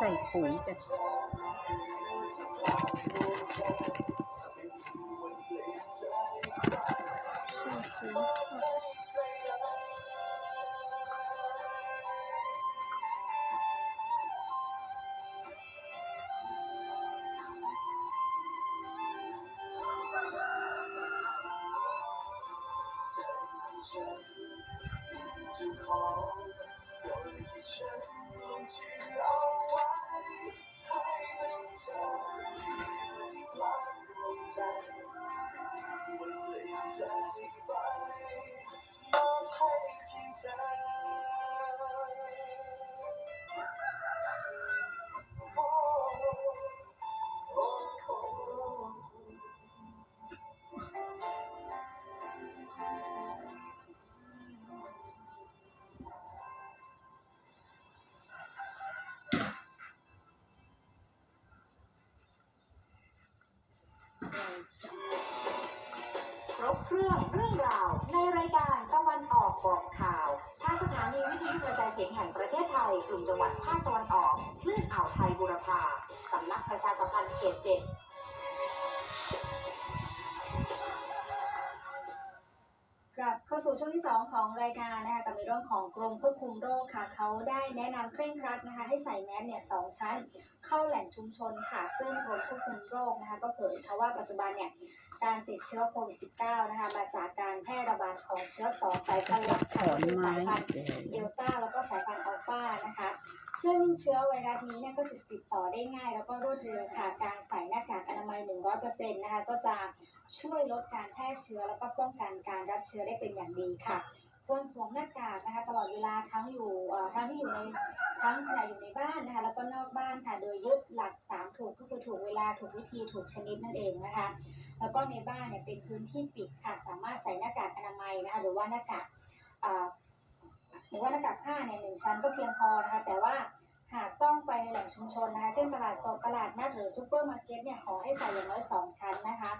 ใส่ปุ๋ยกัน Jesus. ครบเครื่องเรื่องราว ในรายการตะวันออกบอกข่าวทางสถานีวิทยุกระจายเสียงแห่งประเทศไทยกลุ่มจังหวัดภาคตะวันออกคลื่นอ่าวไทยบุรพาสำนักประชาสัมพันธ์เขตเจ็ดกลับเข้าสู่ช่วงที่ 2 ของรายการนะคะกับในเรื่องของกรมควบคุมโรคค่ะเขาได้แนะนำเคร่งครัดนะคะ ให้ใส่แมสเนี่ยสองชั้น เข้าแหล่งชุมชนค่ะ ซึ่งกรมควบคุมโรคนะคะ ก็เผยค่ะว่าปัจจุบันเนี่ย การติดเชื้อโควิด -19 นะคะมาจากการแพร่ระบาดของเชื้อสองสายพันธุ์หลักถค่ะอนคือไม้สายพันธุ์แก่เดลต้าแล้วก็สายพันธุ์อัลฟานะคะ ซึ่งเชื้อไวรัสนี้เนี่ยก็จะติดต่อได้ง่าย แล้วก็รวดเร็วค่ะการใส่หน้ากากอนามัย 100%นะคะก็จะช่วยลดการแพร่เชื้อแล้วก็ป้องกันการรับเชื้อได้เป็นอย่างดีค่ะ ควรสวมหน้ากากนะคะ ตลอดเวลาทั้งอยู่ทั้งที่อยู่ในทั้งขณะอยู่ในบ้านนะคะแล้วก็นอกบ้านค่ะโดยยึดหลักสามถูกก็คือถูกเวลาถูกวิธีถูกชนิดนั่นเองนะคะ แล้วก็ในบ้านเนี่ยเป็นพื้นที่ปิดค่ะสามารถใส่หน้ากากอนามัยนะคะหรือว่าหน้ากากหรือว่าหน้ากากผ้าเนี่ยหนึ่งชั้นก็เพียงพอนะคะแต่ว่าหากต้องไปในแหล่งชุมชนนะคะ เช่นตลาดสดตลาดนัดหรือซูเปอร์มาร์เก็ตเนี่ยขอให้ใส่อย่างน้อยสองชั้นนะคะ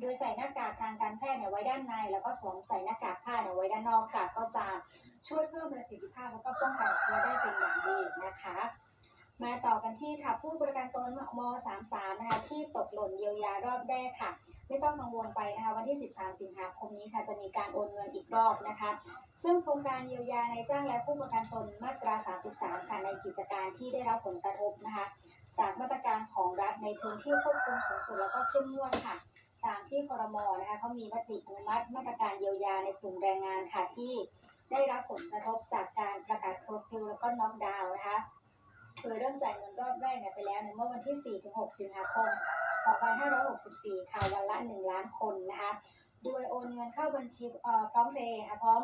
โดยใส่หน้ากากทางการแพทย์เนี่ยไว้ด้านใน แล้วก็สวมใส่หน้ากากผ้าเนี่ยไว้ด้านนอกค่ะ ก็จะช่วยเพิ่มประสิทธิภาพแล้วก็ป้องกันเชื้อได้เป็นอย่างดีนะคะมาต่อกันที่ค่ะ ผู้ประกันตนม .33 นะคะที่ตกหล่นเยียวยารอบแรกค่ะ ไม่ต้องกังวลไปนะคะวันที่ 13 สิงหาคมนี้ค่ะจะมีการโอนเงินอีกรอบนะคะ ซึ่งโครงการเยียวยาในจ้างและผู้ประกันตนมาตรา 33 ค่ะในกิจการที่ได้รับผลกระทบนะคะ จากมาตรการของรัฐในพื้นที่ควบคุมสูงสุดแล้วก็เข้มงวดค่ะ ตามที่คอรมอนะคะเขามีมติอนุมัติมาตรการเยียวยาในกลุ่มแรงงานค่ะที่ได้รับผลกระทบจากการประกาศโควิดแล้วก็น็อกดาวน์นะคะโดยเริ่มจ่ายเงินรอบแรกเนี่ยไปแล้วในเมื่อวันที่ 4-6 สิงหาคม 2564 ค่ะวันละ 1 ล้านคนนะคะ โดยโอนเงินเข้าบัญชีเอ่อพร้อมเพย์ค่ะพร้อม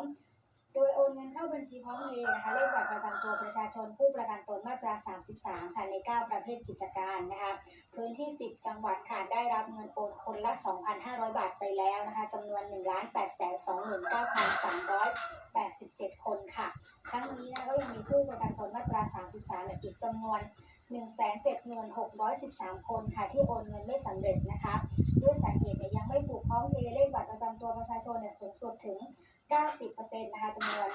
โดยโอนเงินเข้าบัญชีพร้อมเพย์นะคะเลขบัตรประจำตัวประชาชนผู้ประกันตนมาตรา 33 ค่ะใน 9 ประเภทกิจการนะคะพื้นที่ 10 จังหวัดค่ะได้รับเงินโอนคนละ 2,500 บาทไปแล้วนะคะจำนวน 1 8 2 9 3 87 คนค่ะ ทั้งนี้นะก็ยังมีผู้ประกันตนมาตรา 33เอียอีกจำนวน 176,613 คนค่ะที่โอนเงินไม่สำเร็จนะคะ ด้วยสาเหตุเนี่ยยังไม่ผูกพร้อมเพย์เลขบัตรประจำตัวประชาชนเนี่ยสูงสุดถึง 90%นะคะจำนวน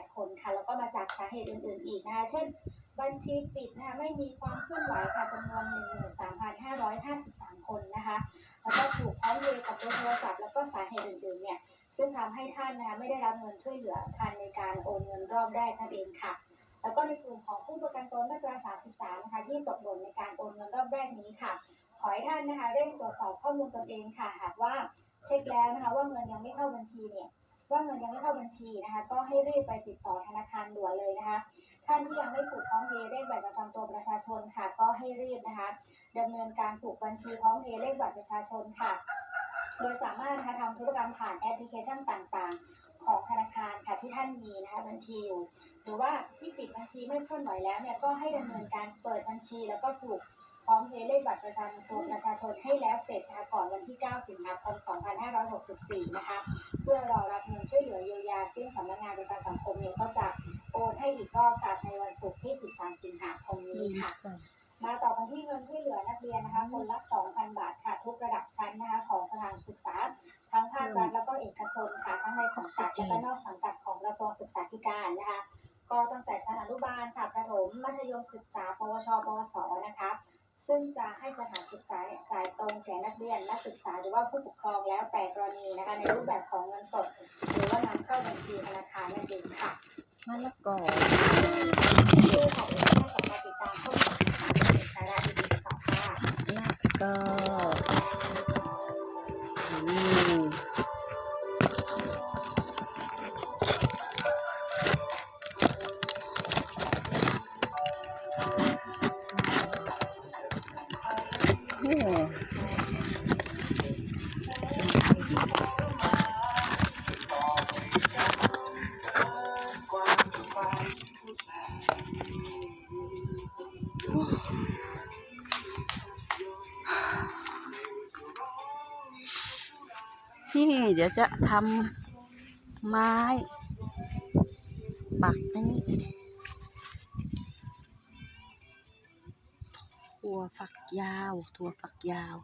157,058 คนค่ะ แล้วก็มาจากสาเหตุอื่นๆอีกนะคะเช่น บัญชีปิดนะคะไม่มีความเคลื่อนไหวค่ะจำนวน 13,553 คนนะคะแล้วก็ถูกพร้อมเพย์กับโทรศัพท์แล้วก็สาเหตุอื่นๆเนี่ยซึ่งทำให้ท่านนะคะไม่ได้รับเงินช่วยเหลือทันในการโอนเงินรอบแรกนั่นเองค่ะ แล้วก็ในกลุ่มของผู้ประกันตนมาตรา 33 นะคะที่ตกหล่นในการโอนเงินรอบแรกนี้ค่ะ ขอให้ท่านนะคะเร่งตรวจสอบข้อมูลตนเองค่ะ หากว่าเช็คแล้วนะคะว่าเงินยังไม่เข้าบัญชีเนี่ยว่าเงินยังไม่เข้าบัญชีนะคะ ก็ให้รีบไปติดต่อธนาคารด่วนเลยนะคะ ท่านที่ยังไม่ผูกพร้อมเพย์เลขบัตรประจำตัวประชาชนค่ะ ก็ให้รีบนะคะดำเนินการผูกบัญชีพร้อมเพย์เลขบัตรประชาชนค่ะ โดยสามารถนะคะทำธุรกรรมผ่านแอปพลิเคชันต่างๆ ของธนาคารค่ะที่ท่านมีนะคะบัญชีอยู่ หรือว่าที่ปิดบัญชีไม่เคลื่อนไหวแล้วเนี่ยก็ให้ดำเนินการเปิดบัญชี แล้วก็ผูกพร้อมเพย์เลขบัตรประจำตัวประชาชนให้แล้วเสร็จนะคะก่อนวันที่ 9 สิงหาคม 2564 นะคะ เพื่อรอรับเงินช่วยเหลือเยียวยาซึ่งสำนักงานประกันสังคมเนี่ยก็จะโอนให้อีกรอบค่ะในวันศุกร์ที่ 13 สิงหาคมนี้ค่ะ มาต่อกันที่เงินช่วยเหลือนักเรียนนะคะคนละ 2,000 บาทค่ะทุกระดับชั้นนะคะของสถานศึกษา ทั้งภาครัฐแล้วก็เอกชนค่ะทั้งในสังกัดและก็นอกสังกัดของกระทรวงศึกษาธิการนะคะ ก็ตั้งแต่ชั้นอนุบาลค่ะประถมมัธยมศึกษา ปวช ปวสนะคะซึ่งจะให้สถานศึกษาจ่ายตรงแก่นักเรียนนักศึกษาหรือว่าผู้ปกครองแล้วแต่กรณีนะคะในรูปแบบของเงินสด หรือว่านำเข้าบัญชีธนาคารนั่นเองค่ะมะละกอชื่อของเรื่องสามาติดตามข้อมู ลข่าวสาระดีๆต่อค่ะละกอ นี่เดี๋ยวจะทำไม้ ปักอันนี้ถั่วฝักยาวถั่วฝักยาว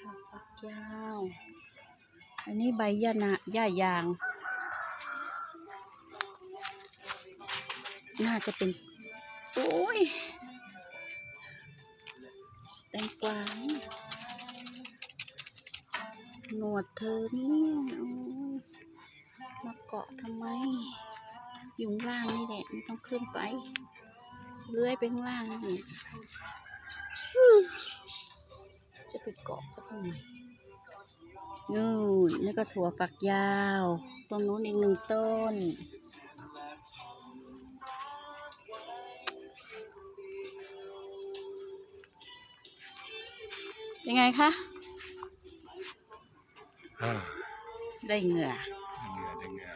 ถั่วฝักยาว อันนี้ใบยะนะย่ายาง น่าจะเป็น โอ้ยแตงกวาหนวดเธอเนี่ยมาเกาะทำไม อยู่ล่างนี่แหละไม่ต้องขึ้นไป เลื้อยไปข้างล่างนี่จะไปเกาะก็ทำไมนู่นนี่ก็ถั่วฝักยาวตรงนู้นอีกหนึ่งต้น ยังไงคะอ่าได้เหงื่อได้เหงื่อได้เหงื่อ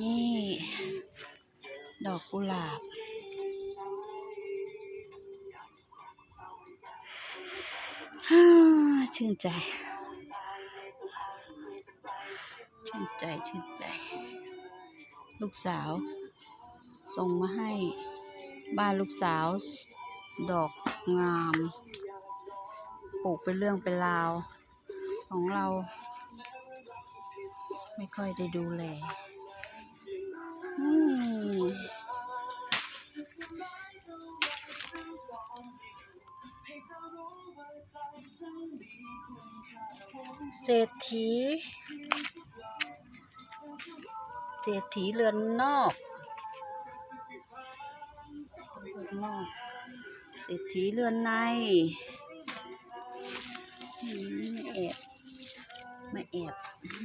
นี่ ดอกกุหลาบฮ่าชื่นใจ ชื่นใจ ชื่นใจ ลูกสาว ส่งมาให้ บ้านลูกสาว ดอกงาม ปลูกเป็นเรื่องเป็นราว ของเรา ไม่ค่อยได้ดูแลเศรษฐี เศรษฐีเรือนนอกเรือนนอก เศรษฐีเรือนใน มไม่แอบม่แอบไม่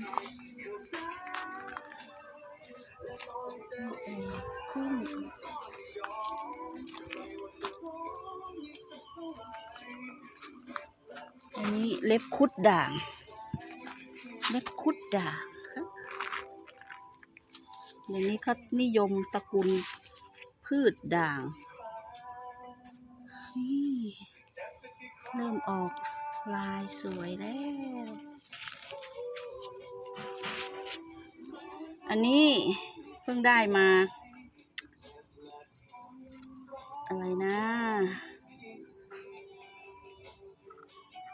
แอบขึ้นอันนี้เล็บคุดด่าง เล็บคุดด่างครับเดี๋ยวนี้เขานิยมตระกูลพืชด่าง เริ่มออก ลายสวยแล้ว อันนี้เพิ่งได้มา อะไรนะ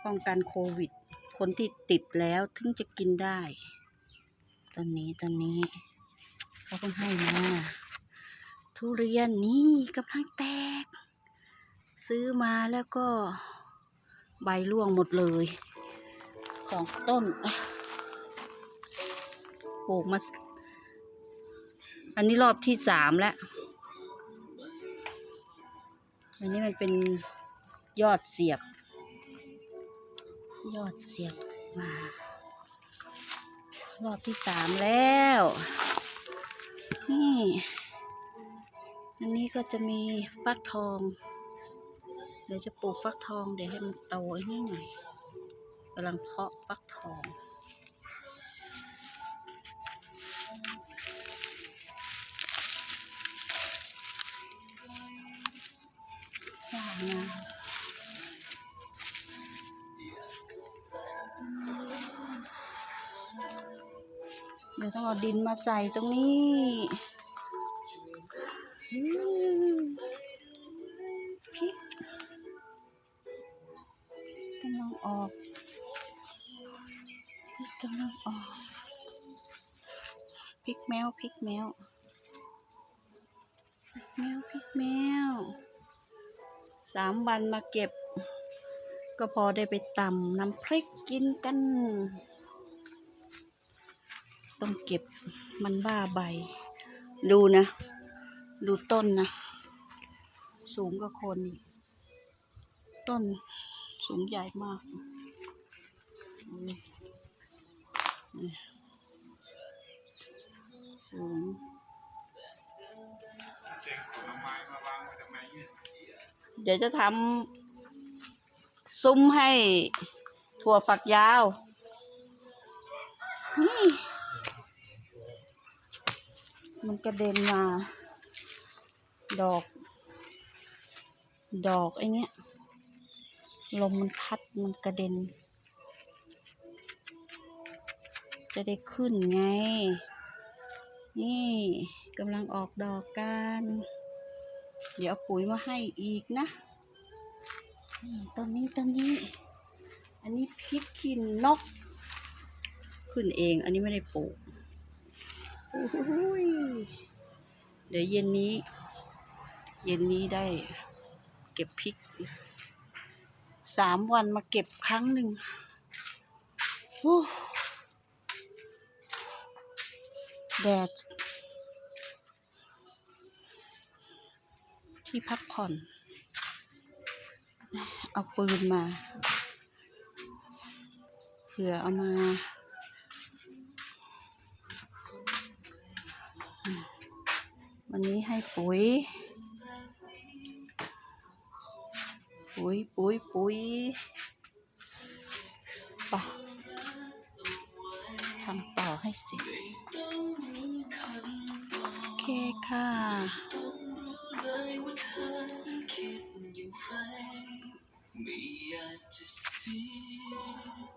ป้องกันโควิด คนที่ติดแล้วถึงจะกินได้ ตอนนี้ตอนนี้ เขาเพิ่งให้มาทุเรียนนี่กำลังแตก ซื้อมาแล้วก็ ใบร่วงหมดเลยสองต้น ปลูกมา อันนี้รอบที่สามแล้ว อันนี้มันเป็นยอดเสียบ ยอดเสียบมารอบที่สามแล้ว นี่ อันนี้ก็จะมีฟักทอง ดี๋ยวจะปลูกฟักทองเดี๋ยวให้มันโตนี่หน่อยกำลังเพาะฟักทองเดี๋ยวต้องเอาดินมาใส่ตรงนี้ ออกพริกกำลังออกพริกแมวพริกแมวพริกแมวพริกแมวสามวันมาเก็บ ก็พอได้ไปตำน้ำพริกกินกัน ต้องเก็บมันบ้าใบ ดูนะ ดูต้นนะ สูงกว่าคน ต้น สูงใหญ่มากสูงเดี๋ยวจะทำซุ้มให้ถั่วฝักยาวนี่มันกระเด็นมา ดอก ดอกไอ้เนี้ย ลมมันพัดมันกระเด็น จะได้ขึ้นไง นี่กำลังออกดอกกัน เดี๋ยวเอาปุ๋ยมาให้อีกนะต้นนี้ต้นนี้ อันนี้พริกขี้นก ขึ้นเอง อันนี้ไม่ได้ปลูกเดี๋ยวเย็นนี้ เย็นนี้ได้เก็บพริก สามวันมาเก็บครั้งหนึ่งแดด ที่พักผ่อน เอาปืนมา เผื่อเอามาวันนี้ให้ปุ๋ย ปุ๋ยปุ๋ยปุ๋ยปะทำต่อให้เสร็จโอเคค่ะ ไม่อยากจะเสีย